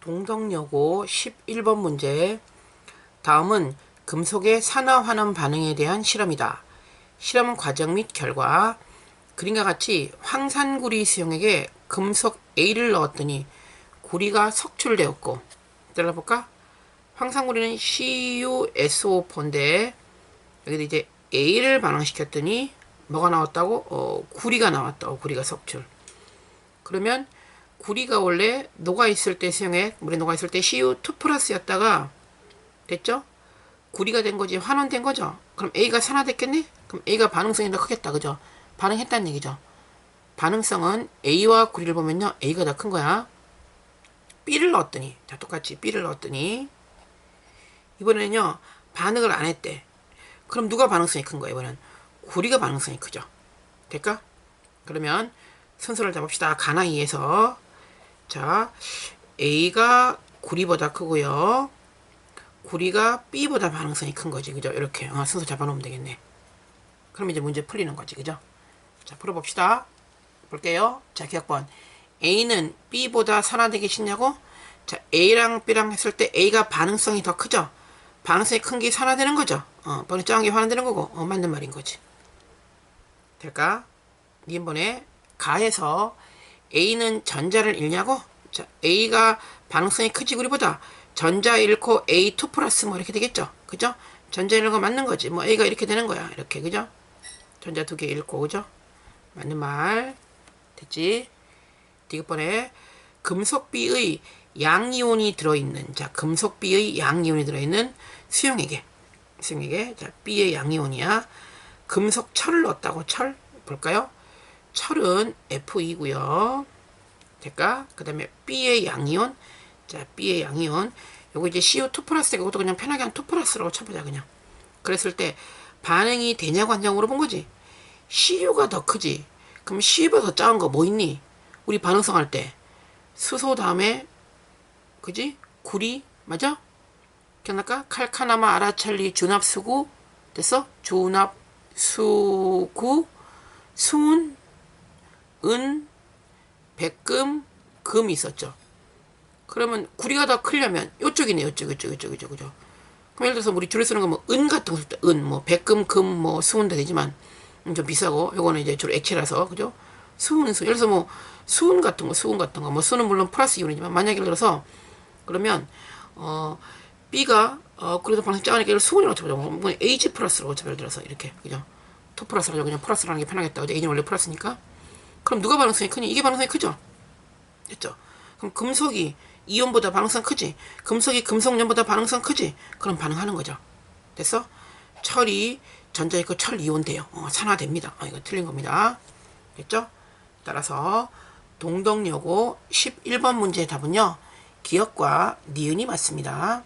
동덕여고 11번 문제. 다음은 금속의 산화환원 반응에 대한 실험이다. 실험 과정 및 결과. 그림과 같이 황산구리 수용액에 금속 A를 넣었더니 구리가 석출되었고, 들어볼까? 황산구리는 CuSO4인데, 여기도 이제 A를 반응시켰더니 뭐가 나왔다고? 어, 구리가 나왔다고, 구리가 석출. 그러면 구리가 원래 녹아있을 때 수용액, 물에 녹아있을 때 CU2 플러스였다가 됐죠? 구리가 된 거지, 환원된 거죠? 그럼 A가 산화됐겠네? 그럼 A가 반응성이 더 크겠다, 그죠? 반응했다는 얘기죠. 반응성은 A와 구리를 보면요, A가 더 큰 거야. B를 넣었더니, 자, 똑같이 B를 넣었더니, 이번에는요, 반응을 안 했대. 그럼 누가 반응성이 큰 거야, 이번엔? 구리가 반응성이 크죠. 될까? 그러면 순서를 잡읍시다. 가나 이에서 자 A가 구리보다 크고요. 구리가 B보다 반응성이 큰 거지. 그죠? 이렇게 어, 순서 잡아놓으면 되겠네. 그럼 이제 문제 풀리는 거지. 그죠? 자 풀어봅시다. 볼게요. 자 기억번 A는 B보다 산화되기 쉽냐고? 자 A랑 B랑 했을 때 A가 반응성이 더 크죠? 반응성이 큰 게 산화되는 거죠? 어, 번호 작은 게 환원되는 거고 어, 맞는 말인 거지. 될까? 이번에 가에서 A는 전자를 잃냐고? 자, A가 반응성이 크지 우리보다 전자 잃고 A2 플러스 뭐 이렇게 되겠죠? 그죠? 전자 잃는 거 맞는 거지. 뭐 A가 이렇게 되는 거야. 이렇게 그죠? 전자 두 개 잃고 그죠? 맞는 말 됐지? 디귿번에 금속 B의 양이온이 들어있는 자 금속 B의 양이온이 들어있는 수용액에 수용액에 자 B의 양이온이야. 금속 철을 넣었다고 철 볼까요? 철은 F2고요. 될까? 그 다음에 B의 양이온. 자, B의 양이온. 요거 이제 CO2 플러스 이것도 그냥 편하게 한2 플러스라고 쳐보자, 그냥. 그랬을 때 반응이 되냐고 한냐고 물어본 거지. CU가 더 크지. 그럼 CU보다 더 작은 거 뭐 있니? 우리 반응성 할 때. 수소 다음에, 그지? 구리, 맞아? 기억날까? 칼카나마, 아라찰리, 준합수구. 됐어? 준합수구, 수은, 은, 백금, 금이 있었죠. 그러면 구리가 더 크려면 요쪽이네, 요쪽, 요쪽, 요쪽, 요쪽, 그죠? 그럼 예를 들어서 우리 줄에 쓰는 거 뭐 은 같은 거 은, 뭐 백금, 금, 뭐 수은도 되지만 음, 좀 비싸고 요거는 이제 주로 액체라서 그죠? 수은, 수, 예를 들어서 뭐 수은 같은 거, 수은 같은 거, 뭐 수는 물론 플러스 이온이지만 만약 예를 들어서 그러면 어 B가 어 그래도 방식 작으니까 이걸 수은이라고 쳐보자. 뭐 H 플러스라고 쳐 예를 들어서 이렇게 그죠? 토 플러스라고 그냥 플러스라는 게 편하겠다. 그죠? A는 원래 플러스니까. 그럼 누가 반응성이 크니? 이게 반응성이 크죠? 됐죠? 그럼 금속이 이온보다 반응성 크지? 금속이 금속연보다 반응성 크지? 그럼 반응하는 거죠. 됐어? 철이 전자 있고 철 이온 돼요. 어, 산화됩니다. 어, 이거 틀린 겁니다. 됐죠? 따라서 동덕여고 11번 문제의 답은요. 기억과 니은이 맞습니다.